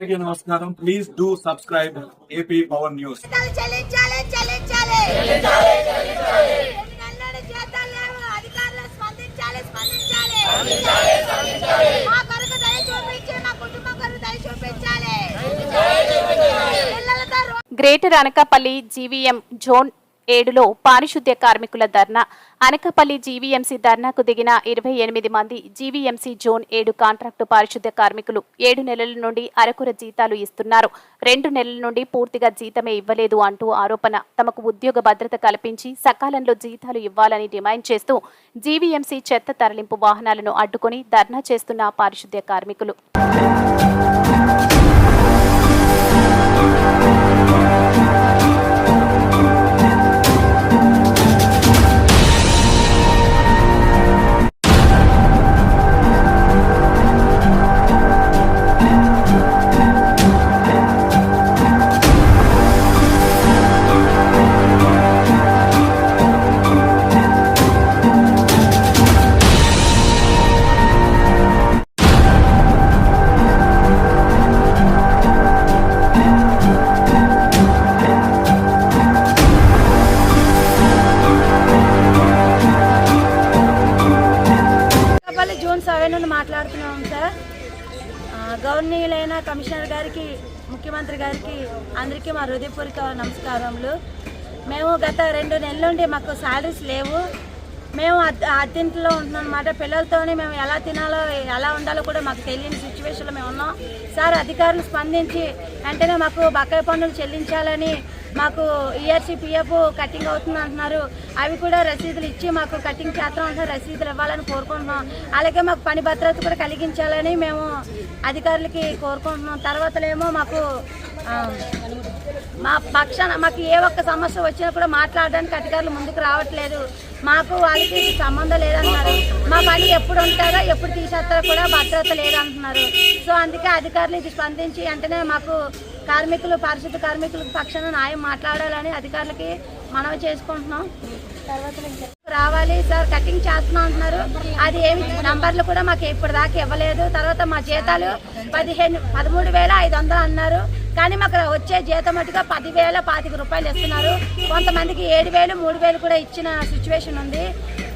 నమస్కారం. Please do subscribe AP power news చెల్లించాలి చెల్లించాలి ఎన్నెన్నడూ జీతాలు లేవు అధికారులు స్పందించాలి స్పందించాలి. మా కొరకు దయ చూపించి మా కుటుంబం కొరకు దయ చూపించాలి. పిల్లలతో రో- గ్రేటర్ అనకాపల్లి జీవీఎం జోన్ ఏడులో పారిశుద్ధ్య కార్మికుల ధర్నా. అనకపల్లి జీవీఎంసీ ధర్నాకు దిగిన ఇరవై ఎనిమిది మంది జీవీఎంసీ జోన్ ఏడు కాంట్రాక్టు పారిశుద్ధ్య కార్మికులు ఏడు నెలల నుండి అరకుర జీతాలు ఇస్తున్నారు. రెండు నెలల నుండి పూర్తిగా జీతమే ఇవ్వలేదు అంటూ ఆరోపణ. తమకు ఉద్యోగ భద్రత కల్పించి సకాలంలో జీతాలు ఇవ్వాలని డిమాండ్ చేస్తూ జీవీఎంసీ చెత్త తరలింపు వాహనాలను అడ్డుకొని ధర్నా చేస్తున్న పారిశుద్ధ్య కార్మికులు. సెవెన్ నుండి మాట్లాడుతున్నాం సార్. గవర్నీయులైన కమిషనర్ గారికి ముఖ్యమంత్రి గారికి అందరికీ మా హృదయపూర్వక నమస్కారములు. మేము గత రెండు నెలల నుండి మాకు శాలరీస్ లేవు. మేము అద్దెంట్లో ఉంటున్నాం అనమాట పిల్లలతోనే మేము ఎలా తినాలో ఎలా ఉండాలో కూడా మాకు తెలియని సిచ్యువేషన్లో మేము ఉన్నాం. సార్ అధికారులు స్పందించి వెంటనే మాకు బకాయి పన్నులు చెల్లించాలని మాకు ఈఆర్సీ పిఎఫ్ కటింగ్ అవుతుంది అంటున్నారు. అవి కూడా రసీదులు ఇచ్చి మాకు కటింగ్ చేస్తాం అంటున్నారు. రసీదులు ఇవ్వాలని కోరుకుంటున్నాం. అలాగే మాకు పని భద్రత కూడా కలిగించాలని మేము అధికారులకి కోరుకుంటున్నాం. తర్వాతలేమో మాకు మా పక్షాన మాకు ఏ ఒక్క సమస్య వచ్చినా కూడా మాట్లాడడానికి అధికారులు ముందుకు రావట్లేదు. మాకు వాళ్ళకి సంబంధం లేదంటున్నారు. మా పని ఎప్పుడు ఉంటారో ఎప్పుడు తీసేస్తారో కూడా భద్రత లేదంటున్నారు. సో అందుకే అధికారులు ఇది స్పందించి వెంటనే మాకు కార్మికులు పరిశుద్ధ కార్మికుల పక్షాన న్యాయం మాట్లాడాలని అధికారులకి మనవి చేసుకుంటున్నాం. తర్వాత రావాలి సార్ కటింగ్ చేస్తున్నాం అంటున్నారు. అది ఏమి నంబర్లు కూడా మాకు ఇప్పుడు దాకా ఇవ్వలేదు. తర్వాత మా జీతాలు పదిహేను పదమూడు వేల ఐదు వందలు అన్నారు. కానీ మాకు వచ్చే జీతం మటుగా పదివేల పాతిక రూపాయలు ఇస్తున్నారు. కొంతమందికి ఏడు వేలు మూడు వేలు కూడా ఇచ్చిన సిచ్యువేషన్ ఉంది.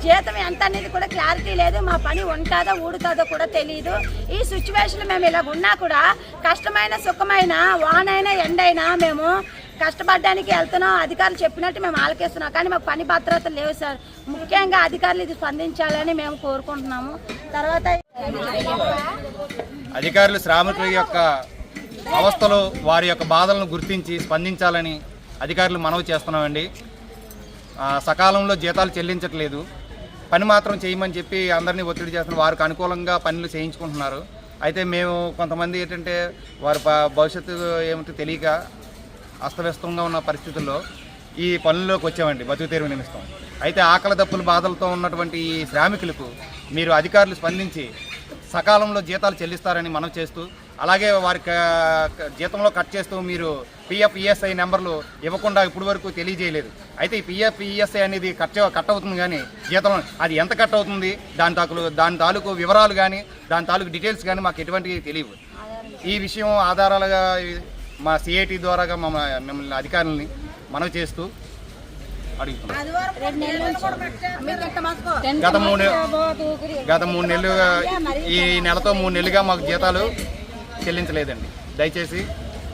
జీతం ఎంత అనేది కూడా క్లారిటీ లేదు. మా పని ఉంటుందో ఊడుతుందో కూడా తెలియదు ఈ సిచ్యువేషన్లో మేము ఇలా ఉన్నా కూడా కష్టమైన సుఖమైన వానైనా ఎండైనా మేము కష్టపడడానికి వెళ్తున్నాం. అధికారులు చెప్పినట్టు మేము ఆలకిస్తున్నాం. కానీ మాకు పని భద్రత లేవు సార్. ముఖ్యంగా అధికారులు ఇది స్పందించాలని మేము కోరుకుంటున్నాము. తర్వాత అధికారులు శ్రామికుల యొక్క అవస్థలు వారి యొక్క బాధలను గుర్తించి స్పందించాలని అధికారులు మనవి చేస్తున్నామండి. సకాలంలో జీతాలు చెల్లించట్లేదు. పని మాత్రం చేయమని చెప్పి అందరినీ ఒత్తిడి చేస్తున్న వారికి అనుకూలంగా పనులు చేయించుకుంటున్నారు. అయితే మేము కొంతమంది ఏంటంటే వారి భవిష్యత్తు ఏమిటో తెలియక అస్తవ్యస్తంగా ఉన్న పరిస్థితుల్లో ఈ పనుల్లోకి వచ్చామండి బతుకు తెరువు నిమిత్తం. అయితే ఆకలి దప్పుల బాధలతో ఉన్నటువంటి ఈ శ్రామికులకు మీరు అధికారులు స్పందించి సకాలంలో జీతాలు చెల్లిస్తారని మనం చేస్తూ అలాగే వారి జీతంలో కట్ చేస్తూ మీరు పిఎఫ్ ఈఎస్ఐ నెంబర్లు ఇవ్వకుండా ఇప్పటి వరకు తెలియజేయలేదు. అయితే ఈ పిఎఫ్ ఈఎస్ఐ అనేది కట్ కట్ అవుతుంది కానీ జీతం అది ఎంత కట్ అవుతుంది? దాని తాకులు దాని తాలూకు వివరాలు కానీ దాని తాలూకు డీటెయిల్స్ కానీ మాకు ఎటువంటి తెలియవు. ఈ విషయం ఆధారాలుగా మా సిఐటి ద్వారాగా మమ్మ మిమ్మల్ని అధికారులని మనవి చేస్తూ అడుగుతున్నాం. గత మూడు గత మూడు నెలలు ఈ నెలతో మూడు నెలలుగా మాకు జీతాలు చెల్లించలేదండి. దయచేసి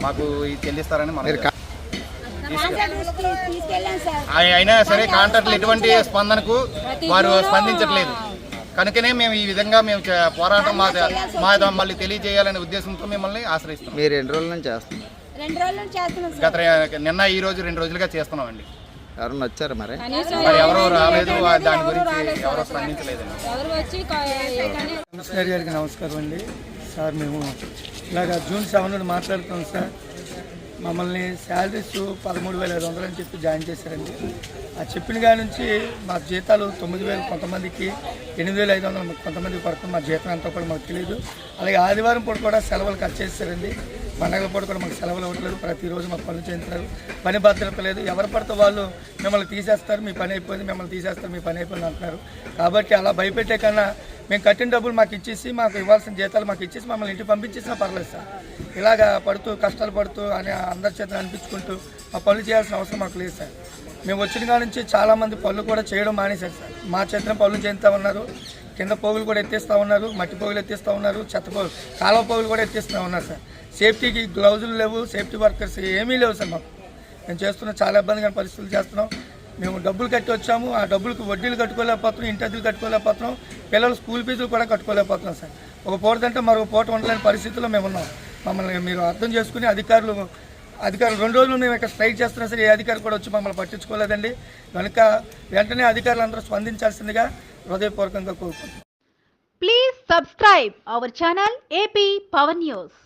మాకు ఇది చెల్లిస్తారని మనం అయినా సరే కాంట్రాక్టులు ఎటువంటి స్పందనకు వారు స్పందించట్లేదు. కనుకనే మేము ఈ విధంగా మేము చే- పోరాటం మా మా మళ్ళీ తెలియజేయాలనే ఉద్దేశంతో మిమ్మల్ని ఆశ్రయిస్తున్నాం. మీరు రెండు రోజుల నుంచి చేస్తున్నాం సార్. గత నిన్న ఈ రోజు రెండు రోజులుగా చేస్తున్నామండి. ఎవరన్నా వచ్చారా మరి? మరి ఎవరో రాలేదు దాని గురించి ఎవరో స్పందించలేదండి. నమస్కారం అండి. సార్ మేము ఇలాగ జూన్ సెవెన్ నుండి మాట్లాడుతున్నాం సార్. మమ్మల్ని శాలరీస్ పదమూడు వేల ఐదు వందలు అని చెప్పి జాయిన్ చేశారండి. ఆ చెప్పిన కాడి నుంచి మా జీతాలు తొమ్మిది వేలు కొంతమందికి ఎనిమిది వేల ఐదు వందలు కొంతమందికి పడుతుంది మా జీతం ఎంతో కూడా మాకు తెలియదు అలాగే ఆదివారం పూట కూడా సెలవులు కట్ చేస్తారండి పండగల పూట కూడా మాకు సెలవులు ఇవ్వట్లేదు. ప్రతిరోజు మాకు పనులు చేయించారు. పని భద్రత లేదు. ఎవరు పడితే వాళ్ళు మిమ్మల్ని తీసేస్తారు. మీ పని అయిపోయింది. మిమ్మల్ని తీసేస్తారు. మీ పని అయిపోయింది అంటున్నారు. కాబట్టి అలా భయపెట్టే కన్నా మేము కట్టిన డబ్బులు మాకు ఇచ్చేసి మాకు ఇవ్వాల్సిన జీతాలు మాకు ఇచ్చేసి మమ్మల్ని ఇంటికి పంపించేసినా పర్లేదు సార్. ఇలాగా పడుతూ కష్టాలు పడుతూ అని అందరి చేత అనిపించుకుంటూ మా పనులు చేయాల్సిన అవసరం మాకు లేదు సార్. మేము వచ్చిన కాడ నుంచి చాలామంది పనులు కూడా చేయడం మానేశారు సార్. మా చేతిలో పనులు చేస్తూ ఉన్నారు కింద పోగులు కూడా ఎత్తేస్తూ ఉన్నారు మట్టి పోగులు ఎత్తేస్తూ ఉన్నారు చెత్త పోగులు కాలువ పోగులు కూడా ఎత్తేస్తూ ఉన్నారు సార్. సేఫ్టీకి గ్లౌజులు లేవు సేఫ్టీ వర్కర్స్ ఏమీ లేవు సార్ మాకు. మేము చేస్తున్న చాలా ఇబ్బందిగా పరిస్థితులు చేస్తున్నాం. మేము డబ్బులు కట్టి వచ్చాము ఆ డబ్బులకు వడ్డీలు కట్టుకోలేకపోతున్నాం ఇంటి అద్దెలు కట్టుకోలేకపోతున్నాం. పిల్లలు స్కూల్ ఫీజులు కూడా కట్టుకోలేకపోతున్నాం సార్. ఒక పూటదంటే మరొక పూట ఉండలేని పరిస్థితుల్లో మేము ఉన్నాం. మమ్మల్ని మీరు అర్థం చేసుకుని అధికారులు అధికారులు రెండు రోజులు మేము ఇక్కడ స్ట్రైక్ చేస్తున్నా సరే ఏ అధికారి కూడా వచ్చి మమ్మల్ని పట్టించుకోలేదండి. కనుక వెంటనే అధికారులు అందరూ స్పందించాల్సిందిగా హృదయపూర్వకంగా కోరుకుంటున్నాం. Please subscribe our channel AP power news